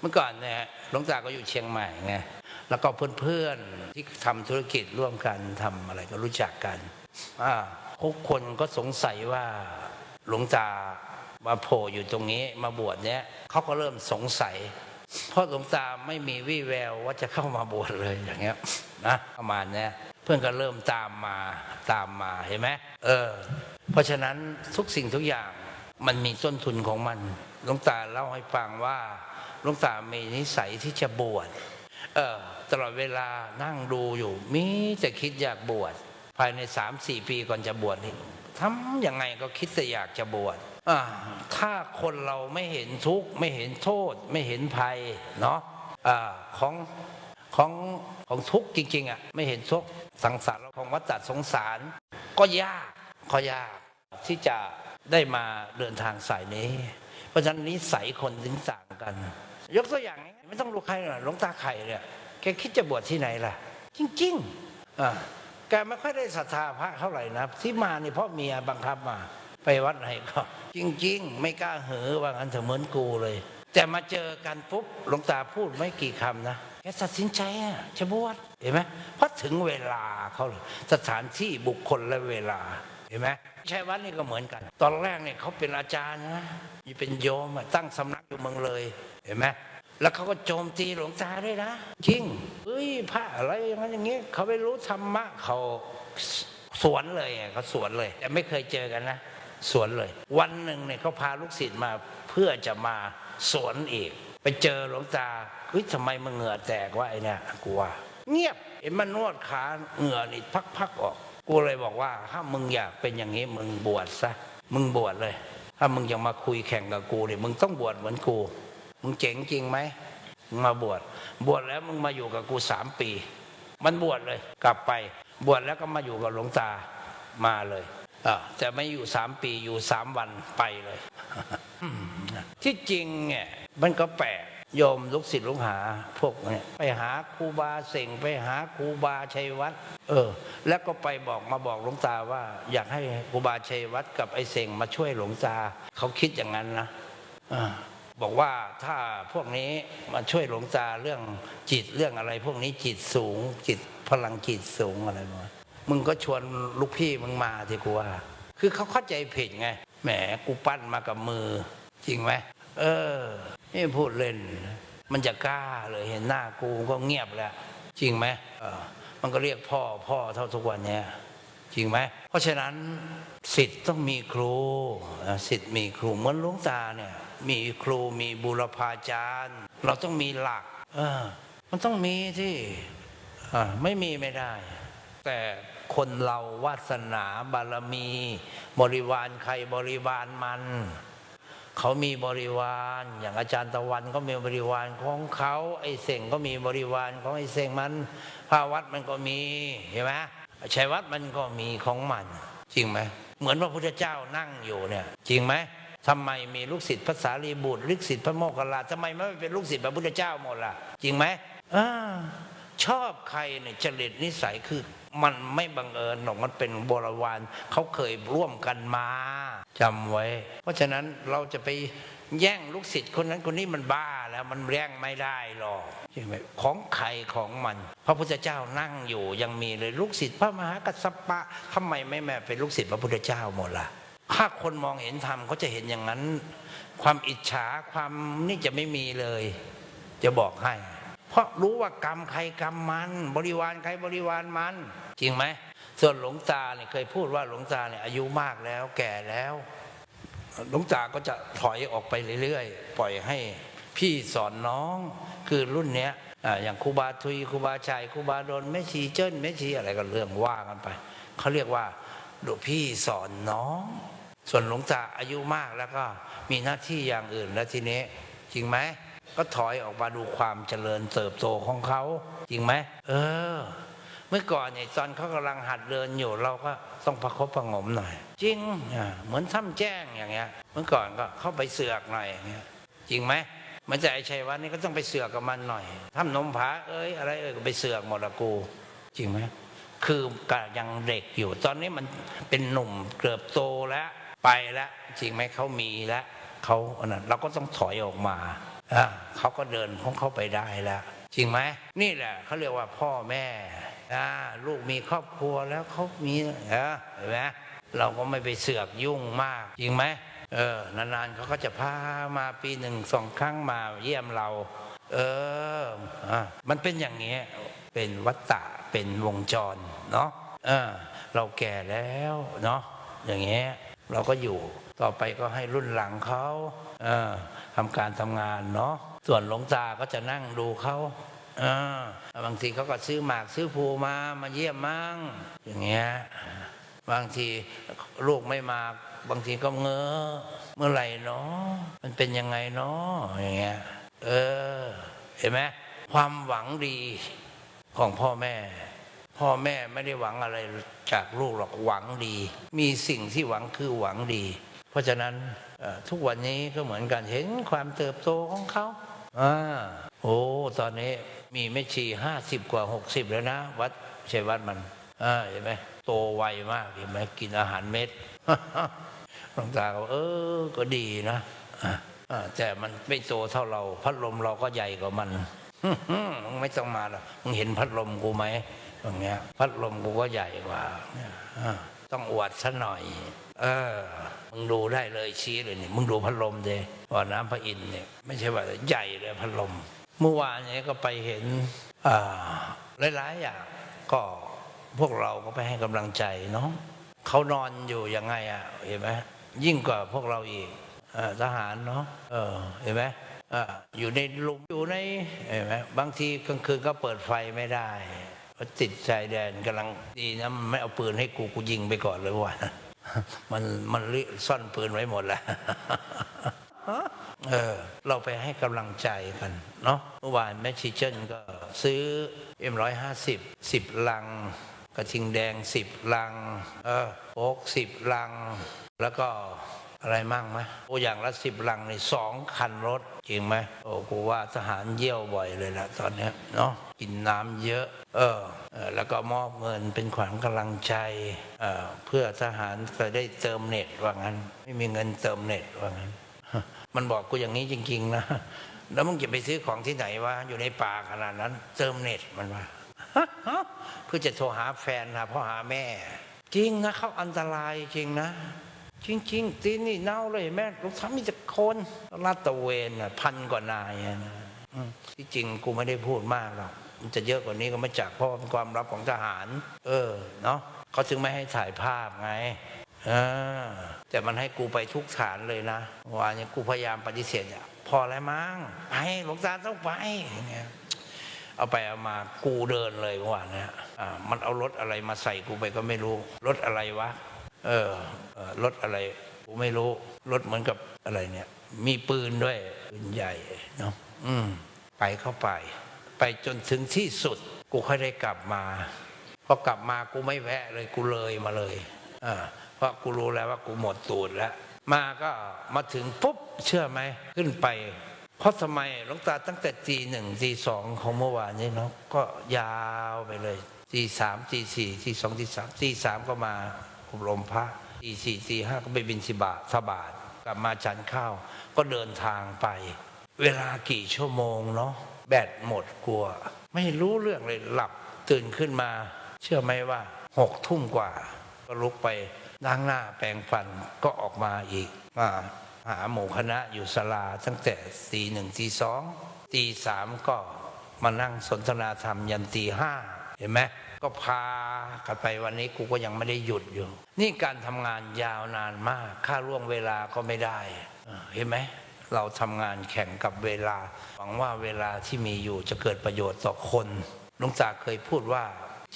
เมื่อก่อนเนี่ยหลวงตาก็อยู่เชียงใหม่ไงแล้วก็เพื่อนๆที่ทำธุรกิจร่วมกันทำอะไรก็รู้จักกันอ่าทุกคนก็สงสัยว่าหลวงตามาโผล่อยู่ตรงนี้มาบวชเนี้ยเขาก็เริ่มสงสัย เพราะหลวงตาไม่มีวี่แววว่าจะเข้ามาบวชเลยอย่างเงี้ยนะประมาณเนี้ยเพื่อนก็เริ่มตามมาตามมาเห็นไหมเออ เพราะฉะนั้นทุกสิ่งทุกอย่างมันมีต้นทุนของมันหลวงตาเล่าให้ฟังว่า หลวงตามีนิสัยที่จะบวชเออตลอดเวลานั่งดูอยู่ มีแต่คิดอยากบวชภายในสามสี่ปีก่อนจะบวชนี่ทำยังไงก็คิดแต่อยากจะบวชถ้าคนเราไม่เห็นทุกข์ไม่เห็นโทษ ไม่เห็นภัยเนาะอ่าของของของทุกข์จริงๆอะไม่เห็นทุกข์สังสารของวัฏฏะสงสาร ก็ยากก็ยากที่จะได้มาเดินทางสายนี้ เพราะฉะนั้นนิสัยคนถึงต่างกัน ยกตัวอย่างง่ายๆไม่ต้องรู้ใครหรอกหลวงตาไข่เนี่ยแกคิดจะบวชที่ไหนล่ะ จริงๆอ่าแกไม่ค่อยได้ศรัทธาพระเท่าไหร่นะที่มานี่เพราะเมียบังคับมา ไปวัดไหนก็จริง ๆ ไม่กล้าเหอว่างั้นเถอะเหมือนกูเลย แต่มาเจอกันปุ๊บหลวงตาพูดไม่กี่คำนะแกตัดสินใจอะจะบวชเห็นไหมเพราะถึงเวลาเขาเลยสถานที่บุคคลและเวลา เห็นไหมชัยวัดนี่ก็เหมือนกัน ตอนแรกเนี่ยเขาเป็นอาจารย์นะมีเป็นโยมตั้งสำนักอยู่เมืองเลย เห็นไหมแล้วเขาก็โจมตีหลวงตาด้วยนะ จริงเฮ้ยพระอะไรอย่างนั้นอย่างนี้เขาไม่รู้ธรรมะเขาสวนเลยเขาสวนเลย แต่ไม่เคยเจอกันนะสวนเลย วันหนึ่งเนี่ยเขาพาลูกศิษย์มาเพื่อจะมาสวนอีก ไปเจอหลวงตาเฮ้ยทำไมมึงเหงื่อแตกวะไอเนี่ยกูว่า เงียบเห็นมันนวดขาเหงื่อนี่พักๆออก กูเลยบอกว่า ถ้ามึงอยากเป็นอย่างนี้มึงบวชซะมึงบวชเลย ถ้ามึงยังมาคุยแข่งกับกูเนี่ยมึงต้องบวชเหมือนกู มึงเจ๋งจริงไหมมึงมาบวชบวชแล้วมึงมาอยู่กับกูสามปี มันบวชเลย กลับไป บวชแล้วก็มาอยู่กับหลวงตามาเลยอะแต่ไม่อยู่สามปีอยู่สามวันไปเลย ที่จริงเนี่ยมันก็แปลก โยมลูกศิษย์ลูกหาพวกเนี่ยไปหาครูบาเสงไปหาครูบาชัยวัฒน์เออ แล้วก็ไปบอกมาบอกหลวงตาว่า อยากให้ครูบาชัยวัฒน์กับไอ้เสงมาช่วยหลวงตาเขาคิดอย่างนั้นนะอ่าบอกว่าถ้าพวกนี้มาช่วยหลวงตาเรื่องจิตเรื่องอะไร พวกนี้จิตสูง จิตพลังจิตสูงอะไรมามึงก็ชวนลูกพี่มึงมาที่กูว่า คือเขาเข้าใจผิดไงแหมกูปั้นมากับมือ จริงไหม เออ นี่พูดเล่น มันจะกล้าเลยเห็นหน้ากูก็เงียบแล้ว จริงไหมเออมันก็เรียกพ่อพ่อเท่าทุกวันเนี้ยจริงไหม เพราะฉะนั้นสิทธิ์ต้องมีครูสิทธิ์มีครูเหมือนลวงตาเนี่ย มีครูมีบุรพาจารย์ เราต้องมีหลักเออมันต้องมีที่ไม่มีไม่ได้ แต่คนเราวาสนาบารมี บริวารใครบริวารมัน เขามีบริวาร อย่างอาจารย์ตะวันก็มีบริวารของเขาไอ้เสงก็มีบริวารของไอ้เสงมันพาวัดมันก็มีเห็นไหมชัยวัดมันก็มีของมัน จริงไหมเหมือนพระพุทธเจ้านั่งอยู่เนี่ย จริงไหมทำไมมีลูกศิษย์พระสารีบุตรลูกศิษย์พระโมคคัลลาทำไมไม่เป็นลูกศิษย์พระพุทธเจ้าหมดล่ะ จริงไหมอชอบใครเนี่ยจริตนิสัยคือ มันไม่บังเอิญหรอกมันเป็นบริวารเขาเคยร่วมกันมาจำไว้ เพราะฉะนั้นเราจะไปแย่งลูกศิษย์คนนั้นคนนี้มันบ้าแล้วมันแย่งไม่ได้หรอกใช่ไหมของใครของมัน พระพุทธเจ้านั่งอยู่ยังมีเลยลูกศิษย์พระมหากัสสปะทำไมไม่แม่เป็นลูกศิษย์พระพุทธเจ้าหมดล่ะถ้าคนมองเห็นธรรมเขาจะเห็นอย่างนั้น ความอิจฉาความนี่จะไม่มีเลย จะบอกให้ เพราะรู้ว่ากรรมใครกรรมมัน บริวารใครบริวารมัน จริงไหม ส่วนหลวงตาเนี่ยเคยพูดว่าหลวงตาเนี่ยอายุมากแล้วแก่แล้วหลวงตาก็จะถอยออกไปเรื่อยๆ ปล่อยให้พี่สอนน้องคือรุ่นเนี้ยอย่างครูบาทุยครูบาชัยครูบาดนแม่ชีเจิ้นแม่ชีอะไรก็เรื่องว่ากันไปเขาเรียกว่าดูพี่สอนน้อง ส่วนหลวงตาอายุมากแล้วก็มีหน้าที่อย่างอื่นแล้วทีนี้ จริงไหม ก็ถอยออกมาดูความเจริญเติบโตของเขาจริงไหมเออ เมื่อก่อนเนี่ยตอนเขากำลังหัดเดินอยู่เราก็ต้องประคบประงมหน่อย จริงเหมือนถ้ำแจ้งอย่างเงี้ย เมื่อก่อนก็เข้าไปเสือกหน่อยอย่างเงี้ยจริงไหมมันจะไอชัยวัฒน์นี่ก็ต้องไปเสือกกับมันหน่อยถ้ำนมผาเอ้ยอะไรเอ้ยก็ไปเสือกหมดละกู จริงไหมคือก็ยังเด็กอยู่ ตอนนี้มันเป็นหนุ่มเกือบโตแล้วไปแล้วจริงไหมเขามีแล้วเขาอันนั้นเราก็ต้องถอยออกมา เขาก็เดินของเขาไปได้แล้วจริงไหมนี่แหละเขาเรียกว่าพ่อแม่ลูกมีครอบครัวแล้วเขามีเออเห็นไหมเราก็ไม่ไปเสือกยุ่งมาก จริงไหมเออนานๆเขาก็จะพามาปีหนึ่งสองครั้งมาเยี่ยมเรา เอออมันเป็นอย่างนี้เป็นวัตตะเป็นวงจรเนาะเออเราแก่แล้วเนาะอย่างเงี้ย เราก็อยู่ ต่อไปก็ให้รุ่นหลังเขาเออทำการทำงานเนาะส่วนหลวงตาก็จะนั่งดูเขาเออบางทีเขาก็ซื้อหมากซื้อภูมามาเยี่ยมมั่งอย่างเงี้ยบางทีลูกไม่มาบางทีก็เงอเมื่อไหร่เนาะมันเป็นยังไงเนาะอย่างเงี้ยเออ เห็นไหมความหวังดีของพ่อแม่ พ่อแม่ไม่ได้หวังอะไรจากลูกหรอกหวังดี มีสิ่งที่หวังคือหวังดี เพราะฉะนั้นทุกวันนี้ก็เหมือนกันเห็นความเติบโตของเขาอ่าโอ้ตอนนี้มีไม่ชีห้าสิบกว่าหกสิบแล้วนะ วัดใช่วัดมันอ่าเห็นไหมโตไวมากเห็นไหมกินอาหารเม็ดหลวงตาก็เออก็ดีนะอะอะแต่มันไม่โตเท่าเรา พัดลมเราก็ใหญ่กว่ามันมึงไม่ต้องมาหรอกมึงเห็นพัดลมกูไหม อย่างเงี้ยพัดลมกูก็ใหญ่กว่าต้องอวดซะหน่อย เออ มึงดูได้เลยชี้เลยนี่มึงดูพัดลมเดว่าน้ำพระอินทร์เนี่ยไม่ใช่ว่าใหญ่เลยพัดลม เมื่อวานเนี้ก็ไปเห็นหลายๆอย่างก็พวกเราก็ไปให้กำลังใจเนาะเขานอนอยู่ยังไงอะเห็นไหมยิ่งกว่าพวกเราอีกอทหารเนาะเออเห็นไหมออยู่ในหลุมอยู่ในเห็นไหมบางทีกลางคืนก็เปิดไฟไม่ได้ ติดชายแดนกำลังดีนะมันไม่เอาปืนให้กูกูยิงไปก่อนเลยว่ะมันมันซ่อนปืนไว้หมดแล้วเออเราไปให้กำลังใจกันเนาะเมื่อวานแม่ชีเจิ้นก็ซื้อ M150 10ลัง กระทิงแดง10ลัง เออโอ๊ก10ลัง แล้วก็อะไรมั่งไหมโอ้อย่างละสิบลังในสองคันรถ จริงไหมโอ้กูว่าทหารเยี่ยวบ่อยเลยละตอนเนี้ยเนาะ กินน้ำเยอะ เออ แล้วก็มอบเงินเป็นขวัญกำลังใจ เออเพื่อทหารจะได้เติมเน็ตว่างั้น ไม่มีเงินเติมเน็ตว่างั้น มันบอกกูอย่างนี้จริง ๆ นะ แล้วมึงจะไปซื้อของที่ไหนวะ อยู่ในป่าขนาดนั้น เติมเน็ตมันว่าเพื่อจะโทรหาแฟนหาพ่อหาแม่ จริงนะเขาอันตรายจริงนะจริงๆตีนี่เน่าเลยแม่ลูกทั้งมีแต่คนลาดตะเวนพันกว่านายนะที่จริงกูไม่ได้พูดมากหรอก จะเยอะกว่านี้ก็ไม่จากเพราะเป็นความลับของทหาร เออเนาะเขาถึงไม่ให้ถ่ายภาพไงออแต่มันให้กูไปทุกฐานเลยนะว่าเนี่ยกูพยายามปฏิเสธเนี่ยพอแล้วมั้งไปหลวงตาต้องไปเงี้ยเอาไปเอามากูเดินเลยเมื่อวานเนี่ยอ่ามันเอารถอะไรมาใส่กูไปก็ไม่รู้รถอะไรวะเออเออรถอะไรกูไม่รู้รถเหมือนกับอะไรเนี่ย มีปืนด้วยปืนใหญ่เนาะอืมไปเข้าไป ไปจนถึงที่สุด กูค่อยได้กลับมาพอกลับมากูไม่แวะเลยกูเลยมาเลยอ่าเพราะกูรู้แล้วว่ากูหมดตูดแล้วมาก็มาถึงปุ๊บเชื่อไหมขึ้นไป เพราะทำไมหลวงตาตั้งแต่ตีหนึ่งตีสองของเมื่อวานนี้เนาะก็ยาวไปเลยตีสามตีสี่ตีสองตีสามตีสามก็มาอบรมพระตีสี่ตีห้าก็ไปบินสิบาทสบาทกลับมาฉันข้าว ก็เดินทางไป เวลากี่ชั่วโมงเนาะแบตหมดกลัว ไม่รู้เรื่องเลยหลับตื่นขึ้นมา เชื่อไหมว่าหกทุ่มกว่า ก็ลุกไปล้างหน้าแปรงฟันก็ออกมาอีกมาหาหมู่คณะอยู่ศาลาตั้งแต่ตีหนึ่งตีสองตีสามก็มานั่งสนทนาธรรมยันตีห้าเห็นไหมก็พากันไปวันนี้กูก็ยังไม่ได้หยุดอยู่ นี่การทำงานยาวนานมาก ค่าล่วงเวลาก็ไม่ได้ เห็นไหม เราทำงานแข่งกับเวลา หวังว่าเวลาที่มีอยู่จะเกิดประโยชน์ต่อคนลุงตาเคยพูดว่า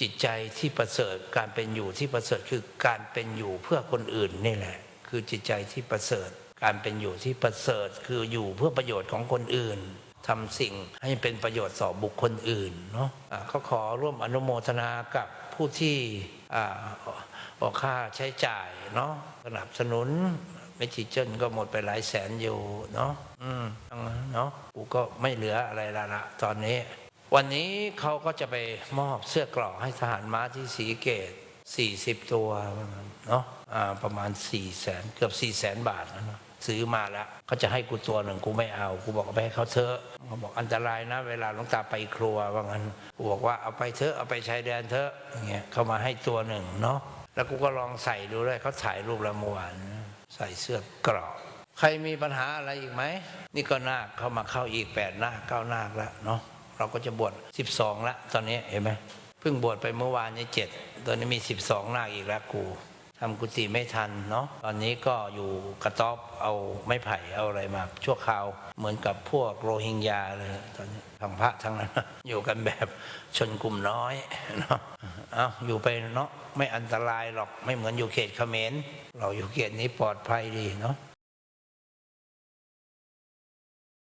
จิตใจที่ประเสริฐการเป็นอยู่ที่ประเสริฐคือการเป็นอยู่เพื่อคนอื่นนี่แหละ คือจิตใจที่ประเสริฐ การเป็นอยู่ที่ประเสริฐคืออยู่เพื่อประโยชน์ของคนอื่นทำสิ่งให้เป็นประโยชน์ต่อบุคคลอื่นเนาะอ่าก็ขอร่วมอนุโมทนากับผู้ที่อ่าออกค่าใช้จ่ายเนาะสนับสนุน ไม่ชีเจิ้นก็หมดไปหลายแสนอยู่เนาะอืมเนาะกูก็ไม่เหลืออะไรละละตอนนี้ วันนี้เขาก็จะไปมอบเสื้อกรอกให้ทหารม้าที่สีเกต40 ตัวเนาะอ่าประมาณ4แสนเกือบ4แสนบาทนะซื้อมาแล้วเขาจะให้กูตัวหนึ่งกูไม่เอากูบอกเอาไปให้เขาเถอะเขาบอกอันตรายนะ เวลาหลวงตาไปครัวว่างั้นกูบอกว่าเอาไปเถอะเอาไปชายแดนเถอะอย่างเงี้ยเขามาให้ตัวหนึ่งเนาะแล้วกูก็ลองใส่ดูด้วยเขาถ่ายรูปล้วเมื่อวาน ใส่เสื้อกรอบใครมีปัญหาอะไรอีกไหม นี่ก็นาคเข้ามาเข้าอีกแปดนาคเก้านาคแล้วเนาะเราก็จะบวช12 ละ ตอนนี้เห็นไหมเพิ่งบวชไปเมื่อวานนี้เจ็ดตอนนี้มีสิบสองนาคอีกแล้วกูทำกุฏิไม่ทันเนาะตอนนี้ก็อยู่กระต๊อบเอาไม้ไผ่เอาอะไรมา ชั่วคราวเหมือนกับพวกโรฮิงญาเลยตอนนี้ทางพระทั้งนั้น อยู่กันแบบชนกลุ่มน้อยเนาะ เอาอยู่ไปเนาะไม่อันตรายหรอกไม่เหมือนอยู่เขตเขมรเราอยู่เขตนี้ปลอดภัยดีเนาะ